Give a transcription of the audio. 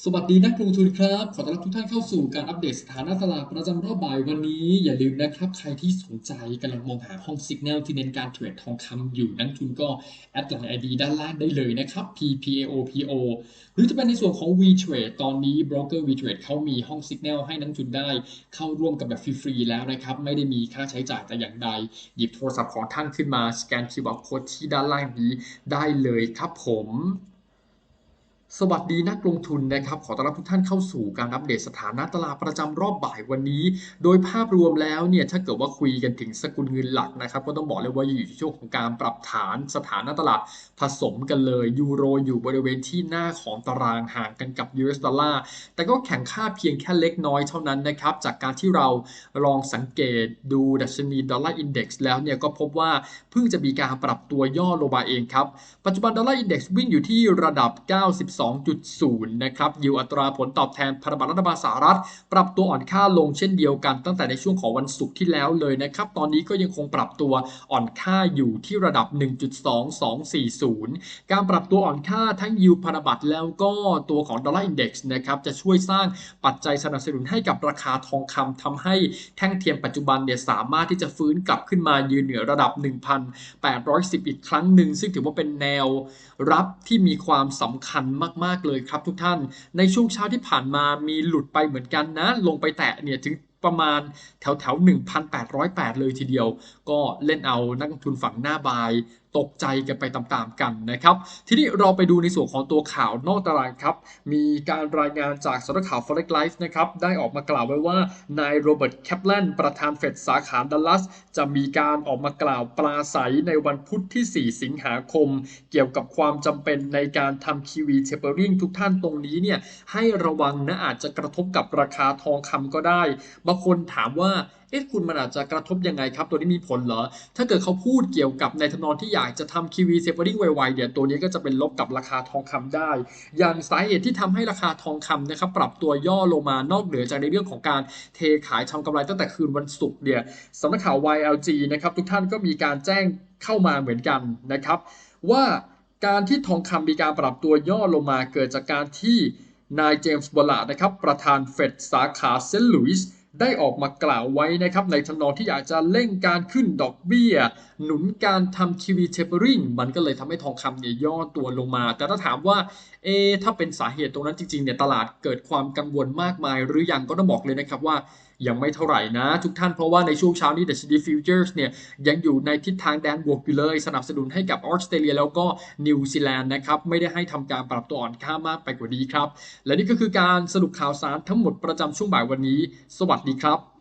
สวัสดีนักลงทุนครับ ขอต้อนรับทุกท่านเข้าสู่การอัปเดตสถานะตลาดประจำรอบบ่ายวันนี้ อย่าลืมนะครับ ใครที่สนใจกำลังมองหาห้องสัญญาณที่เน้นการเทรดทองคำอยู่นักทุนก็แอดไลน์ไอดีด้านล่างได้เลยนะครับ PPAOPO หรือจะเป็นในส่วนของ VTrade ตอนนี้ Broker VTrade เขามีห้องสัญญาณให้นักทุนได้เข้าร่วมกับแบบฟรีๆแล้วนะครับ ไม่ได้มีค่าใช้จ่ายแต่อย่างใด หยิบโทรศัพท์ของท่านขึ้นมาสแกน QR Code ที่ด้านล่างนี้ได้เลยครับผม สวัสดีนักลงทุนนะครับ ขอต้อนรับทุกท่านเข้าสู่การอัปเดตสถานะตลาดประจำรอบบ่ายวันนี้ โดยภาพรวมแล้วเนี่ยถ้าเกิดว่าคุยกันถึงสกุลเงินหลักนะครับ ก็ต้องบอกเลยว่าอยู่ในช่วงของการปรับฐานสถานะตลาดผสมกันเลยยูโรอยู่บริเวณที่หน้าของตารางห่างกันกับ US ดอลลาร์แต่ก็แข่งค่าเพียงแค่เล็กน้อยเท่านั้นนะครับจากการที่เราลองสังเกตดูดัชนีดอลลาร์อินเด็กซ์แล้วเนี่ยก็พบว่าเพิ่งจะมีการปรับตัวย่อลงมาเองครับปัจจุบันดอลลาร์อินเด็กซ์วิ่งอยู่ที่ระดับ 92 2.0 นะครับ ยิวอัตราผลตอบแทนพันธบัตรรัฐบาลสหรัฐ ปรับตัวอ่อนค่าลงเช่นเดียวกัน ตั้งแต่ในช่วงของวันศุกร์ที่แล้วเลยนะครับ ตอนนี้ก็ยังคงปรับตัวอ่อนค่าอยู่ที่ระดับ 1.2240 การปรับตัวอ่อนค่าทั้งยิวพันธบัตรแล้วก็ตัวของดอลลาร์อินเด็กซ์นะครับ จะช่วยสร้างปัจจัยสนับสนุนให้กับราคาทองคำทำให้แท่งเทียมปัจจุบันเนี่ยสามารถที่จะฟื้นกลับขึ้นมายืนเหนือระดับ 1,810 อีกครั้งหนึ่งซึ่งถือว่าเป็นแนวรับที่มีความสำคัญมากๆ เลยครับทุกท่าน ในช่วงเช้าที่ผ่านมามีหลุดไปเหมือนกันนะ ลงไปแตะเนี่ยถึงประมาณแถวแถว1,808 เลยทีเดียว ก็เล่นเอานักลงทุนฝั่งหน้าบาย ตกใจกันไปตามๆกันนะครับ ทีนี้เราไปดูในส่วนของตัวข่าวนอกตารางครับ มีการรายงานจากสำนักข่าว Forex Life นะครับ ได้ออกมากล่าวไว้ว่านายโรเบิร์ตแคปแลนประธานเฟดสาขาดัลลัส จะมีการออกมากล่าวปราศัยในวันพุธที่ 4 สิงหาคม เกี่ยวกับความจำเป็นในการทำ QE tapering ทุกท่านตรงนี้เนี่ยให้ระวังนะอาจจะกระทบกับราคาทองคำก็ได้บางคนถามว่าเอ๊ะคุณมันอาจจะกระทบยังไงครับ ตัวนี้มีผลเหรอ ถ้าเกิดเขาพูดเกี่ยวกับในทนองที่อยากจะทำ QE tapering ไวๆเนี่ยตัวนี้ก็จะเป็นลบกับราคาทองคำได้ อย่างสาเหตุที่ทำให้ราคาทองคำนะครับปรับตัวย่อลงมานอกเหนือจากในเรื่องของการเทขายทำกำไรตั้งแต่คืนวันศุกร์เนี่ยสำนักข่าว YLG นะครับทุกท่านก็มีการแจ้งเข้ามาเหมือนกันนะครับ ว่าการที่ทองคำมีการปรับตัวย่อลงมาเกิดจากการที่นายเจมส์บอลลานะครับประธานเฟดสาขาเซนต์หลุยส์ ได้ออกมากล่าวไว้นะครับในทำนองที่อยากจะเร่งการขึ้นดอกเบี้ย หนุนการทำ QE tapering มันก็เลยทำให้ทองคำเนี่ยย่อตัวลงมา แต่ถ้าถามว่าเอถ้าเป็นสาเหตุตรงนั้นจริงๆเนี่ยตลาดเกิดความกังวลมากมาย หรือยังก็ต้องบอกเลยนะครับว่ายังไม่เท่าไหร่นะทุกท่านเพราะว่าในช่วงเช้านี้ดัชนีฟิวเจอร์สเนี่ยยังอยู่ในทิศทางแดนบวกอยู่เลย สนับสนุนให้กับออสเตรเลียแล้วก็นิวซีแลนด์นะครับ ไม่ได้ให้ทำการปรับตัวอ่อนค่ามากไปกว่านี้ครับ และนี่ก็คือการสรุปข่าวสารทั้งหมดประจำช่วงบ่ายวันนี้ สวัสดีครับ